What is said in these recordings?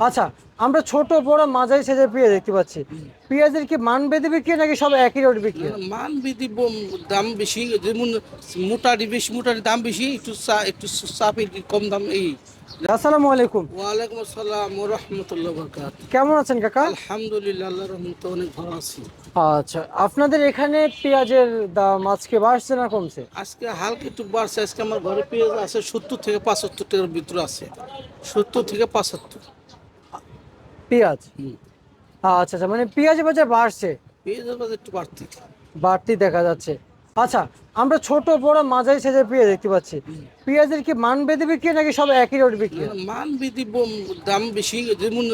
আচ্ছা আমরা ছোট বড় মাঝারি সাইজের পেঁয়াজ দেখতে পাচ্ছি। পেঁয়াজের কি মান বেঁধে বিক্রি নাকি সব একই রেট বিক্রি? মান বিধি দাম বেশি যেমন মোটারি বেশি মোটারি দাম বেশি একটু চা একটু চাপে কম দাম এই। আসসালামু আলাইকুম। ওয়ালাইকুম আসসালাম ও রহমতুল্লাহ বরকাত কেমন আছেন কাকা? আলহামদুলিল্লাহ আল্লাহ রহমত অনেক ভালো আছি। আচ্ছা আপনাদের এখানে পেঁয়াজের দাম আজকে বাড়ছে না কমছে? আজকে হালকা একটু বাড়ছে আজকে আমার ঘরে পেঁয়াজ আছে সত্তর থেকে পঁচাত্তর টাকার ভিতরে আছে। সত্তর থেকে পঁচাত্তর। পেঁয়াজ। আচ্ছা আচ্ছা মানে পেঁয়াজের বাজার বাড়ছে। পেঁয়াজের বাজার একটু বাড়তি বাড়তি দেখা যাচ্ছে। আচ্ছা আমরা ছোট বড় মাঝারি সাইজের পেঁয়াজ দেখতে পাচ্ছি। পেঁয়াজের কি মান বেঁধে বিক্রি নাকি সব একই রেট বিক্রি? মান বিধি দাম বেশি যেমন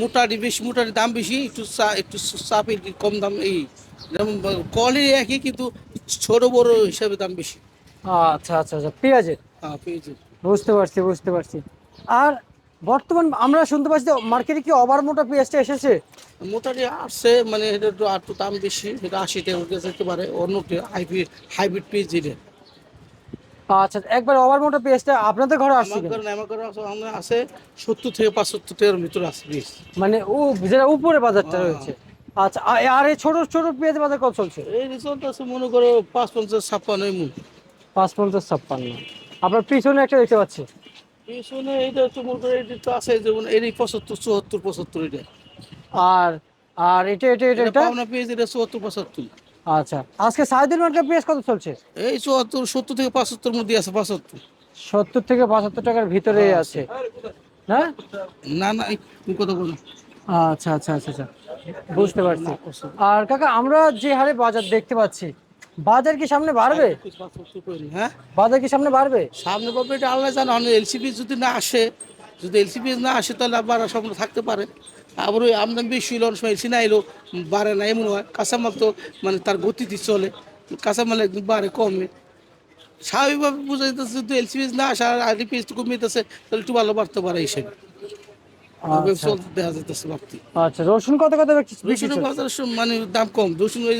মোটারি বেশি মোটারি দাম বেশি একটু একটু চাপে কম দাম এই যেমন কোয়ালিটি একই কিন্তু ছোট বড় হিসাবে দাম বেশি। আচ্ছা আচ্ছা আচ্ছা পেঁয়াজের। হ্যাঁ পেঁয়াজের। বুঝতে পারছি বুঝতে পারছি। আর বর্তমান আমরা শুনতে পাচ্ছি যে মার্কেটে কি ওভার মোটা পেঁয়াজটা এসেছে? মোটারি আসছে মানে এটা একটু আর একটু দাম বেশি এটা আশি টাকা কাছে যেতে পারে অন্যটি হাইব্রিড হাইব্রিড পেঁয়াজ যেটা আচ্ছা একবার ওভার মোটা পেঁয়াজটা আপনাদের ঘরে আসছে আমার ঘরে আমার আছে সত্তর থেকে পঁচাত্তর টাকার ভিতরে আছে পেঁয়াজ। মানে ও যেটা উপরে বাজারটা রয়েছে। আচ্ছা আর এই ছোট ছোট পেঁয়াজ বাজার কত চলছে? এই রিসোর্ট আছে মনে করো পাঁচ পঞ্চাশ ছাপ্পান্ন পাঁচ পঞ্চাশ ছাপ্পান্ন। আপনার পিছনে একটা দেখতে পাচ্ছি। পিছনে এইটা একটু মনে করো এটা তো আছে যেমন এর পঁচাত্তর চুয়াত্তর পঁচাত্তর এটা। আর আর এটা এটা এটা এটা পাওনা পেঁয়াজ এটা চুয়াত্তর পঁচাত্তর। আচ্ছা। আজকে সাইদিন মার্কেট পেঁয়াজ কত চলছে? এই চুয়াত্তর সত্তর থেকে পঁচাত্তর মধ্যে আছে পঁচাত্তর। সত্তর থেকে পঁচাত্তর টাকার ভিতরেই আছে। হ্যাঁ না? না তুমি কথা বলো। আচ্ছা আচ্ছা আচ্ছা আচ্ছা। বুঝতে পারছি। আর কাকা আমরা যে হারে বাজার দেখতে পাচ্ছি বাজার কি সামনে বাড়বে? হ্যাঁ বাজার কি সামনে বাড়বে? সামনে পাবে এটা আল্লাহ জানো এলসিপি যদি না আসে, যদি এলসিপি না আসে তাহলে আবার সামনে থাকতে পারে। আবার ওই আমদানি বেশি হইল, অনেক সময় এলসি না এলো, বাড়ে না, এমন হয়। কাঁচামাল তো মানে তার গতিতে চলে, কাঁচামাল একদম বাড়ে, কমে। স্বাভাবিকভাবে বোঝা যেতেছে যদি এলসিপি না আসে আর আইডি পিএস একটু কমে যেতেছে তাহলে একটু ভালো বাড়তে পারে হিসেবে। আচ্ছা। যেতেছে আচ্ছা রসুন কত কত? বাজার মানে দাম কম। রসুন ওই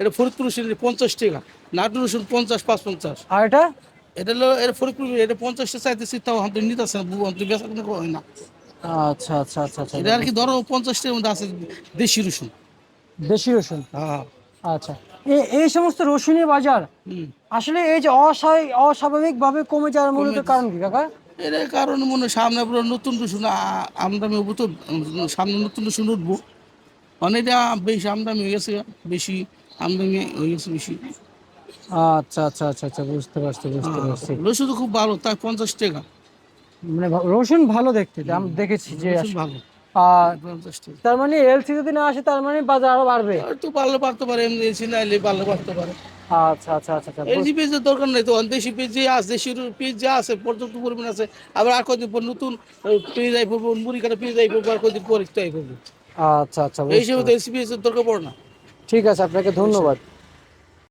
এটা ফরিদপুর রসুন পঞ্চাশ টাকা। নাটু রসুন পঞ্চাশ পাঁচ পঞ্চাশ। আর এটা? এটা হলো এটা ফরিদপুর এটা পঞ্চাশটা চাইতেছি তাও হাতে নিতে আসে না বেচা কিনা হয় না। আচ্ছা আচ্ছা আচ্ছা আচ্ছা। এটা আর কি ধরো পঞ্চাশটার মধ্যে আছে দেশি রসুন। দেশি রসুন? হ্যাঁ। আচ্ছা। এই সমস্ত রসুনের বাজার আসলে এই যে অস্বাভাবিক অস্বাভাবিকভাবে কমে যাওয়ার মূলত কারণ কি কাকা? এর কারণ মনে সামনে আবার নতুন রসুন আ- আমদানি হব তো সামনে নতুন রসুন উঠবো। এটা বেশি আমদানি হয়ে গেছে বেশি আমদানি হয়ে গেছে বেশি। আচ্ছা আচ্ছা আচ্ছা আচ্ছা বুঝতে পারছি বুঝতে পারছি। রসুন খুব ভালো তাই পঞ্চাশ টাকা। মানে রসুন ভালো দেখতে আমি দেখেছি যে ভালো। তার মানে এলসি যদি না আসে তার মানে বাজার আরও বাড়বে। আর তো পারলে পারতে পারে এমনি এসি না এলে পারলে পারতে পারে। আচ্ছা আচ্ছা আচ্ছা আচ্ছা এলজি দরকার নেই তো দেশি যে আছে দেশি যা আছে পর্যাপ্ত পরিমাণ আছে আবার আর কদিন পর নতুন আই পড়ব মুড়ি কাটা পেজ আই পড়ব আর কদিন পর একটু আই পড়ব। আচ্ছা আচ্ছা এই হিসেবে তো দরকার পড়ে না। ঠিক আছে আপনাকে ধন্যবাদ।